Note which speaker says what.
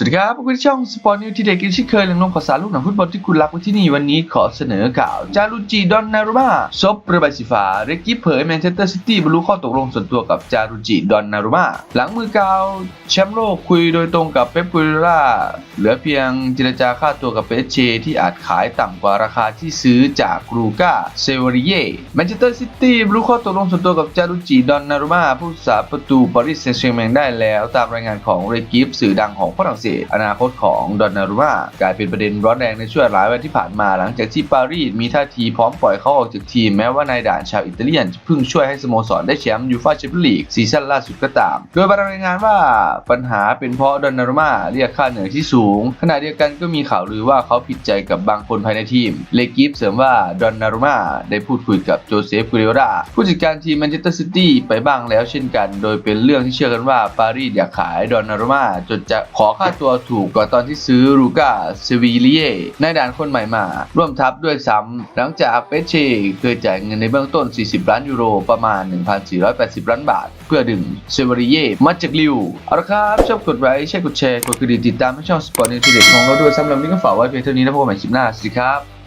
Speaker 1: สวัสดีครับพวกคุณช่องสปอร์ตนิวที่เด็กกินชิเคยเรื่องลงข่าวสารลูกหนังฟุตบอลที่คุณรักไว้ที่นี่วันนี้ขอเสนอข่าว จารุจิดอนนารุมาซบเรือใบสีฟ้าเรกกี้เผยแมนเชสเตอร์ซิตี้บรรลุข้อตกลงส่วนตัวกับจารุจิดอนนารุมาหลังมือกาวแชมป์โลกคุยโดยตรงกับเป๊ปกุยล่าเหลือเพียงเจรจาค่าตัวกับเปเชที่อาจขายต่ำกว่าราคาที่ซื้อจากกรูกาเซวริเย่แมนเชสเตอร์ซิตี้บรรลุข้อตกลงส่วนตัวกับจารุจิดอนนารุมาผู้สาประตูปารีสแซงต์แชร์แมงได้แล้ว ตามรายงานของเรกิฟสื่อดังของฝรั่งเศสอนาคตของดอนนารุมากลายเป็นประเด็นร้อนแรงในช่วงหลายวันที่ผ่านมาหลังจากที่ปารีสมีท่าทีพร้อมปล่อยเขาออกจากทีมแม้ว่านายด่านชาวอิตาเลียนจะเพิ่งช่วยให้สโมสรได้แชมป์ยูฟ่าแชมเปี้ยนลีกซีซั่นล่าสุดก็ตาม โดยรายงานว่าปัญหาเป็นเพราะดอนนารุมาเรียกค่าเหนื่อยที่สูง ขณะเดียวกันก็มีข่าวลือว่าเขาผิดใจกับบางคนภายในทีม เลกิฟเสริมว่าดอนนารุมาได้พูดคุยกับโจเซฟกุเรราผู้จัดการทีมแมนเชสเตอร์ซิตี้ไปบ้างแล้วเช่นกัน โดยเป็นเรื่องที่เชื่อกันว่าปารีสอยากขายดอนนารุมาจนจะขอค่าตัวถูกกว่าตอนที่ซื้อรูกาเซวีเลียในด่านคนใหม่มา ร่วมทัพด้วยซ้ำหลังจากเปเช่เคยจ่ายเงินในเบื้องต้น 40 ล้านยูโรประมาณ 1,480 ล้านบาท เพื่อดึงเซวีเลียมาจากลิวเอาละครับ ชอบกดไลค์ใช่กดแชร์ กดกระดิ่งติดตามให้ช่องสปอร์ตนิวทีเด็ดของเราด้วยสำหรับวันนี้ก็ฝากไว้เพียงเท่านี้นะพบกันใหม่คลิปหน้าสวัสดีครับ